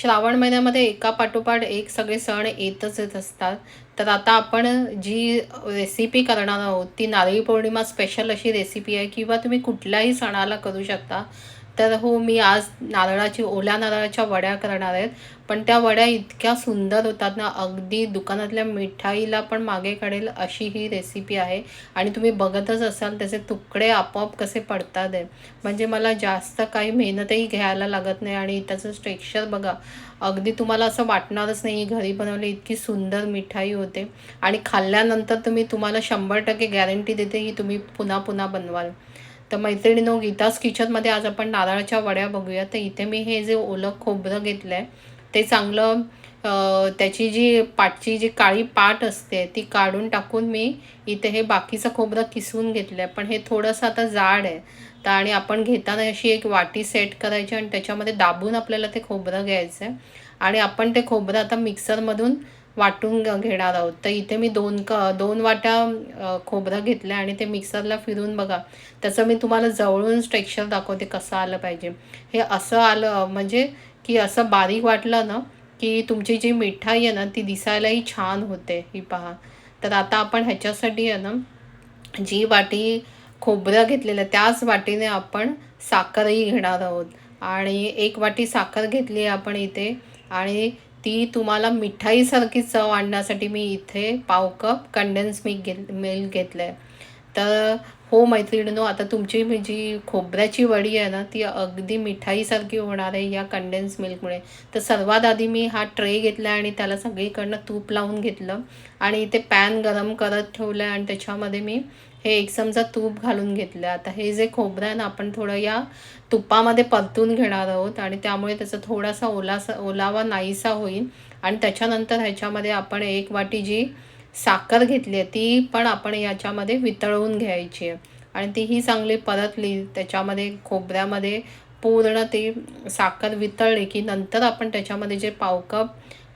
श्रावण महिन्यामध्ये एका पाठोपाठ एक सगळे सण येतच येत असतात. तर आता आपण जी रेसिपी करणार आहोत ती नारळी पौर्णिमा स्पेशल अशी रेसिपी आहे किंवा तुम्ही कुठल्याही सणाला करू शकता. तर हो मी आज नारळाची ओल्या नारळाच्या वड्या करणार आहेत पण त्या वड्या इतक्या सुंदर होतात ना अगदी दुकानातल्या मिठाईला पण मागे काढेल अशी ही रेसिपी आहे. आणि तुम्ही बघतच असाल त्याचे तुकडे आपोआप कसे पडतात आहे. म्हणजे मला जास्त काही मेहनतही घ्यायला लागत नाही आणि त्याचं टेक्स्चर बघा. अगदी तुम्हाला असं वाटणारच नाही घरी बनवली इतकी सुंदर मिठाई होते. आणि खाल्ल्यानंतर तुम्ही तुम्हाला शंभर टक्के गॅरंटी देते की तुम्ही पुन्हा पुन्हा बनवाल. तर मैत्रिणीनो गीतास किचनमध्ये आज आपण नारळाच्या वड्या बघूया. तर इथे मी हे जे ओलं खोबरं घेतलं आहे ते चांगलं त्याची जी पाटची जी काळी पाट असते ती काढून टाकून मी इथे हे बाकीचं खोबरं किसून घेतलं आहे पण हे थोडंसं आता जाड आहे. तर आणि आपण घेताना अशी एक वाटी सेट करायची आणि त्याच्यामध्ये दाबून आपल्याला ते खोबरं घ्यायचं आहे आणि आपण ते खोबरं आता मिक्सरमधून वाटून घेणार आहोत. तर इथे मी दोन क दोन वाट्या खोबरं घेतलं आणि ते मिक्सरला फिरून बघा. त्याचं मी तुम्हाला जवळून टेक्स्चर दाखवते कसं आलं पाहिजे. हे असं आलं म्हणजे की असं बारीक वाटलं ना की तुमची जी मिठाई आहे ना ती दिसायलाही छान होते. ही पहा. तर आता आपण ह्याच्यासाठी आहे ना जी वाटी खोबरं घेतलेलं आहे त्याच वाटीने आपण साखरही घेणार आहोत. आणि एक वाटी साखर घेतली आहे आपण इथे. आणि ती तुम्हाला मिठाईसारखी चव आणण्यासाठी मी इथे पाव कप कंडेन्स मिल्क घेत मिल्क घेतलं आहे तर हो मैत्रिणीनो आता तुमची जी खोबऱ्याची वडी आहे ना ती अगदी मिठाईसारखी होणार आहे या कंडेन्स मिल्कमुळे तर सर्वात आधी मी हा ट्रे घेतला आणि त्याला सगळीकडनं तूप लावून घेतलं. आणि इथे पॅन गरम करत ठेवलं आहे आणि त्याच्यामध्ये मी हे एक चमचा तूप घालून घेतलं आता हे जे खोबरं आहे ना आपण थोडं या तुपामध्ये परतून घेणार आहोत आणि त्यामुळे त्याचा थोडासा ओलासा ओलावा नाहीसा होईल. आणि त्याच्यानंतर ह्याच्यामध्ये आपण एक वाटी जी साखर घेतली आहे ती पण आपण याच्यामध्ये वितळवून घ्यायची आहे. आणि तीही चांगली परतली त्याच्यामध्ये खोबऱ्यामध्ये पूर्ण ती साखर वितळली की नंतर आपण त्याच्यामध्ये जे पाव कप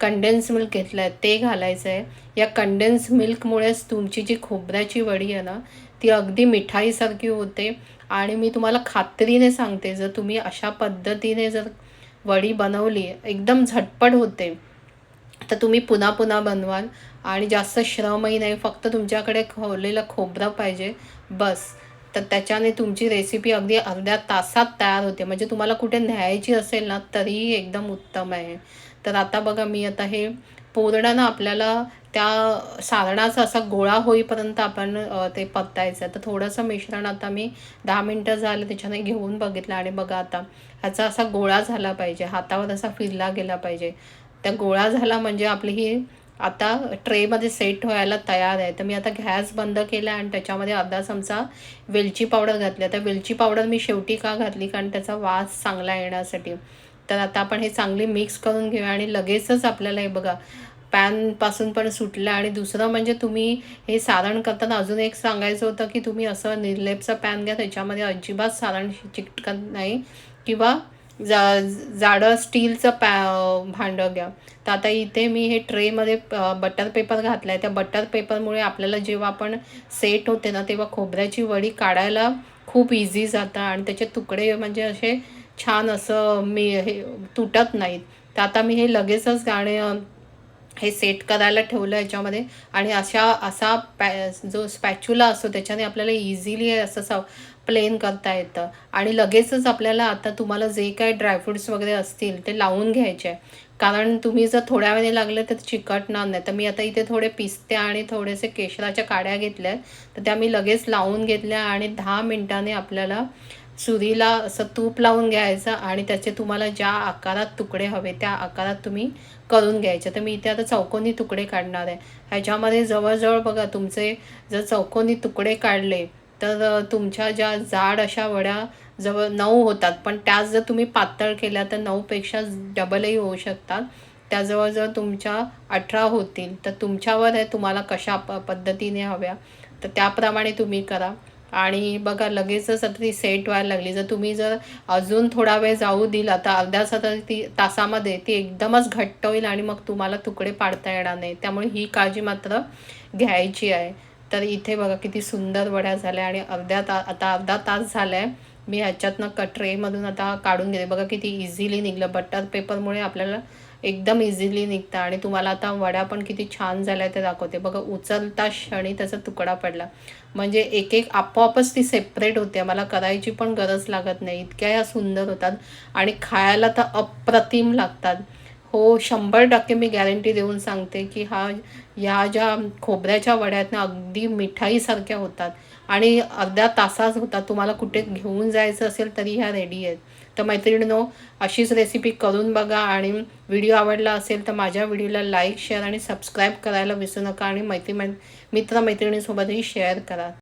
कंडेन्स मिल्क घेतलं आहे ते घालायचं आहे या कंडेन्स मिल्कमुळेच तुमची जी खोबऱ्याची वडी आहे ना ती अगदी मिठाईसारखी होते. आणि मी तुम्हाला खात्रीने सांगते जर तुम्ही अशा पद्धतीने जर वडी बनवली एकदम झटपट होते तर तुम्ही पुन्हा पुन्हा बनवाल. आणि जास्त श्रमही नाही फक्त तुमच्याकडे खवलेलं खोबरं पाहिजे बस. तर त्याच्याने तुमची रेसिपी अगदी अर्ध्या तासात तयार होते. म्हणजे तुम्हाला कुठे न्यायची असेल ना तरीही एकदम उत्तम आहे. तर आता बघा मी आता हे पूर्ण ना आपल्याला त्या सारणाचा असा गोळा होईपर्यंत आपण ते परतायचं तर थोडंसं मिश्रण आता मी दहा मिनटं झालं त्याच्याने घेऊन बघितलं आणि बघा आता ह्याचा असा गोळा झाला पाहिजे. हातावर असा फिरला गेला पाहिजे. त्या गोळा झाला म्हणजे आपली ही आता ट्रेमध्ये सेट व्हायला तयार आहे. तर मी आता गॅस बंद केला आणि त्याच्यामध्ये अर्धा चमचा वेलची पावडर घातली. आता वेलची पावडर मी शेवटी का घातली? कारण त्याचा वास चांगला येण्यासाठी. तर आता आपण हे चांगली मिक्स करून घेऊया आणि लगेचच आपल्याला हे बघा पॅनपासून पण सुटलं आणि दुसरं म्हणजे तुम्ही हे सारण करताना अजून एक सांगायचं होतं की तुम्ही असं निर्लेपचं पॅन घ्या त्याच्यामध्ये अजिबात सारण चिकटकत नाही. किंवा जा जाडं स्टीलचं पॅ भांडं घ्या. तर आता इथे मी हे ट्रेमध्ये बटर पेपर घातला आहे त्या बटर पेपरमुळे आपल्याला जेव्हा आपण सेट होते ना तेव्हा खोबऱ्याची वडी काढायला खूप इझी जातं आणि त्याचे तुकडे म्हणजे असे छान असं मी हे तुटत नाहीत. तर आता मी हे लगेचच गाणे हे सेट करायला ठेवलं याच्यामध्ये. आणि अशा असा पॅ जो स्पॅच्युला असतो त्याच्याने आपल्याला इझिली असं स प्लेन करता येतं. आणि लगेचच आपल्याला आता तुम्हाला जे काही ड्रायफ्रुट्स वगैरे असतील ते लावून घ्यायचे आहे. कारण तुम्ही जर थोड्या वेळे लागले तर चिकटणार नाही. तर मी आता इथे थोडे पिस्ते आणि थोडेसे केशराच्या काड्या घेतल्या आहेत. तर त्या मी लगेच लावून घेतल्या आणि दहा मिनटाने आपल्याला चुरीला असं तूप लावून घ्यायचं आणि त्याचे तुम्हाला ज्या आकारात तुकडे हवे त्या आकारात तुम्ही करून घ्यायचे. तर मी इथे आता चौकोनी तुकडे काढणार आहे. ह्याच्यामध्ये जवळजवळ बघा तुमचे जर चौकोनी तुकडे काढले तर तुमच्या ज्या जाड अशा वड्या जवळ नऊ होतात. पण त्याच जर तुम्ही पातळ केल्या तर नऊपेक्षा डबलही होऊ शकतात. त्या जवळजवळ तुमच्या अठरा होतील. तर तुमच्यावर आहे तुम्हाला कशा प पद्धतीने हव्या तर त्याप्रमाणे तुम्ही करा. आणि बघा लगेचच आता ती सेट व्हायला लागली जर तुम्ही जर अजून थोडा वेळ जाऊ दिला तर अर्ध्या तासा ती तासामध्ये ती एकदमच घट्ट होईल आणि मग तुम्हाला तुकडे पाडता येणार नाही. त्यामुळे ही काळजी मात्र घ्यायची आहे. तर इथे बघा किती सुंदर वड्या झाल्या आणि अर्ध्या ता आता अर्धा तास झाला आहे मी ह्याच्यातनं क ट्रेमधून आता काढून घेते. बघा किती इझिली निघलं. बटर पेपरमुळे आपल्याला एकदम इझिली निघतं आणि तुम्हाला आता वड्या पण किती छान झाल्या ते दाखवते. बघा उचलता क्षणी त्याचा तुकडा पडला. म्हणजे एक एक आपोआपच ती सेपरेट होते. मला करायची पण गरज लागत नाही. इतक्या या सुंदर होतात आणि खायला तर अप्रतिम लागतात. हो शंभर टक्के मी गॅरंटी देऊन सांगते की हा ह्या ज्या खोबऱ्याच्या वड्यातनं ना अगदी मिठाईसारख्या होतात आणि अर्ध्या तासाच होतात. तुम्हाला कुठे घेऊन जायचं असेल तरी ह्या रेडी आहेत. तर मैत्रिणीनो अशीच रेसिपी करून बघा आणि व्हिडिओ आवडला असेल तर माझ्या व्हिडिओला लाईक शेअर आणि सबस्क्राईब करायला विसरू नका आणि मैत्री मै मित्रमैत्रिणीसोबतही शेअर करा.